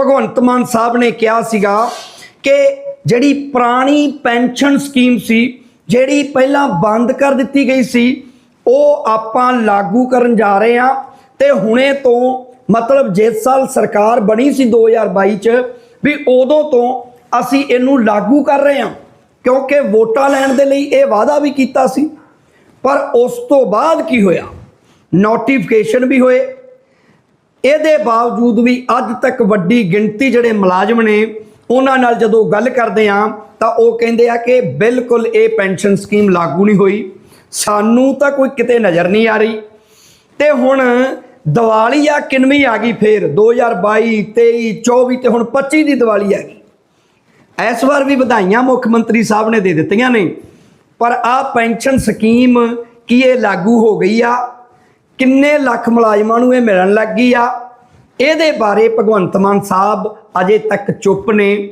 ਭਗਵੰਤ ਮਾਨ ਸਾਹਿਬ ਨੇ ਕਿਹਾ ਸੀਗਾ ਕਿ ਜਿਹੜੀ ਪੁਰਾਣੀ ਪੈਨਸ਼ਨ ਸਕੀਮ ਸੀ, ਜਿਹੜੀ ਪਹਿਲਾਂ ਬੰਦ ਕਰ ਦਿੱਤੀ ਗਈ ਸੀ, ਉਹ ਆਪਾਂ ਲਾਗੂ ਕਰਨ ਜਾ ਰਹੇ ਹਾਂ ਤੇ ਹੁਣੇ ਤੋਂ ਮਤਲਬ ਜਿਸ ਸਾਲ ਸਰਕਾਰ ਬਣੀ ਸੀ 2022 ਚ, ਵੀ ਉਦੋਂ ਤੋਂ ਅਸੀਂ ਇਹਨੂੰ ਲਾਗੂ ਕਰ ਰਹੇ ਹਾਂ, ਕਿਉਂਕਿ ਵੋਟਾਂ ਲੈਣ ਦੇ ਲਈ ਇਹ ਵਾਅਦਾ ਵੀ ਕੀਤਾ ਸੀ। ਪਰ ਉਸ ਤੋਂ ਬਾਅਦ ਕੀ ਹੋਇਆ? ਨੋਟੀਫਿਕੇਸ਼ਨ ਵੀ ਹੋਏ ਇਹਦੇ ਬਾਵਜੂਦ ਵੀ ਅੱਜ ਤੱਕ ਵੱਡੀ ਗਿਣਤੀ ਜਿਹੜੇ ਮੁਲਾਜ਼ਮ ਨੇ, ਉਹਨਾਂ ਨਾਲ ਜਦੋਂ ਗੱਲ ਕਰਦੇ ਆ ਤਾਂ ਉਹ ਕਹਿੰਦੇ ਆ ਕਿ ਬਿਲਕੁਲ ਇਹ ਪੈਨਸ਼ਨ ਸਕੀਮ ਲਾਗੂ ਨਹੀਂ ਹੋਈ। ਸਾਨੂੰ ਤਾਂ ਕੋਈ ਕਿਤੇ ਨਜ਼ਰ ਨਹੀਂ ਆ ਰਹੀ। ਤੇ ਹੁਣ ਦੀਵਾਲੀ ਆ, ਕਿੰਨਵੀਂ ਆ ਗਈ ਫੇਰ? 2022 23 24 ਤੇ ਹੁਣ 25 ਦੀ ਦੀਵਾਲੀ ਆ ਗਈ। ਇਸ ਵਾਰ ਵੀ ਵਧਾਈਆਂ ਮੁੱਖ ਮੰਤਰੀ ਸਾਹਿਬ ਨੇ ਦੇ ਦਿੱਤੀਆਂ ਨੇ। ਪਰ ਆ ਪੈਨਸ਼ਨ ਸਕੀਮ ਕੀ ਇਹ ਲਾਗੂ ਹੋ ਗਈ ਆ? ਕਿੰਨੇ ਲੱਖ ਮੁਲਾਜ਼ਮਾਂ ਨੂੰ ਇਹ ਮਿਲਣ ਲੱਗ ਗਈ ਆ? ਇਹਦੇ ਬਾਰੇ ਭਗਵੰਤ ਮਾਨ ਸਾਹਿਬ ਅਜੇ ਤੱਕ ਚੁੱਪ ਨੇ।